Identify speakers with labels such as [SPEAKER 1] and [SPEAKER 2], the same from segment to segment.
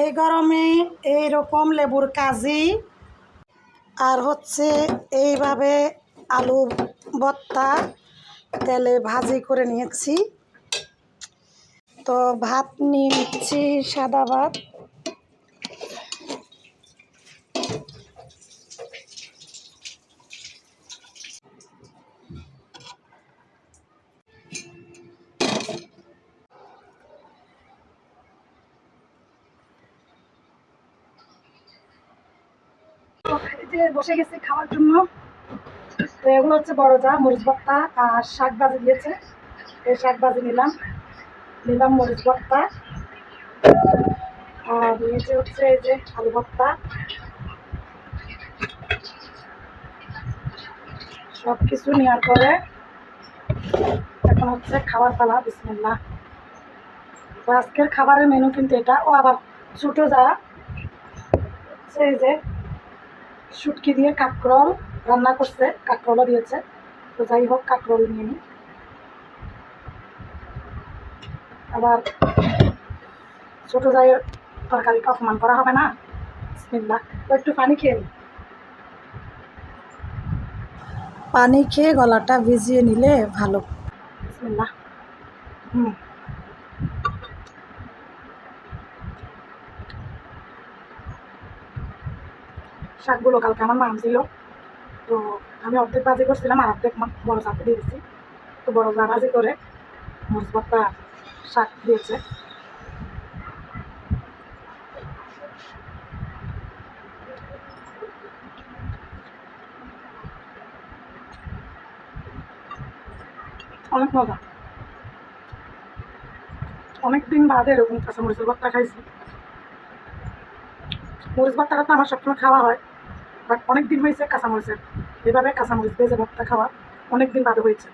[SPEAKER 1] এই গরমে এই রকম লেবুর কাজি। আর হচ্ছে এইভাবে আলু ভর্তা তেলে ভাজি করে নিয়েছি। তো ভাত নিয়ে নিচ্ছি সাদা ভাত। বসে গেছি খাওয়ার জন্য, তো এগুলো হচ্ছে বড় যা, মরিচ ভর্তা আর শাক ভাজি দিয়েছে। এই শাক ভাজি নিলাম নিলাম মরিচ ভর্তা। আর নিয়েছে হচ্ছে এই যে আলু ভর্তা। সব কিছু নেওয়ার পরে এখন হচ্ছে খাবার পালা বিসমিল্লা আজকের খাবারের মেনু কিন্তু এটা। ও আবার ছোটো যা এই যে শুটকি দিয়ে কাঁকরোল রান্না করছে কাঁকরোলও দিয়েছে। তো যাই হোক কাঁকরোল নিয়ে নিই। আবার ছোটো যাইয়ের তরকারিটা অপমান করা হবে না? তো একটু পানি খেয়ে নিই। পানি খেয়ে গলাটা ভিজিয়ে নিলে ভালো। হুম। শাকগুলো কালকে আমার মা ছিল তো আমি অর্ধেক ভাজি করছিলাম আর অর্ধেক বড় চাপে দিয়েছি তো বড় চা ভাজি করে মরিচ ভর্তা শাক দিয়েছে। অনেক মজা। অনেক দিন বাদে এরকম কাঁচা মরিচের ভর্তা খাইছি। মরিচ ভর্তাটা তো আমার সবসময় খাওয়া হয়। বাট অনেক দিন হয়েছে কাঁচামরিচের। এভাবে কাঁচামরিচ ভেজে ভর্তা খাওয়া অনেক দিন বাদে হয়েছে।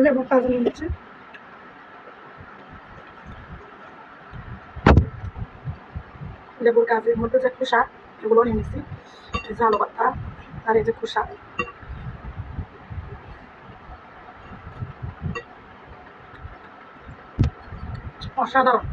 [SPEAKER 1] লেবু কাজে নিচ্ছে লেবুর কাজের মধ্যে যে খোসা এগুলো নিয়ে নিচ্ছি এই যে আর এই যে খোসা অসাধারণ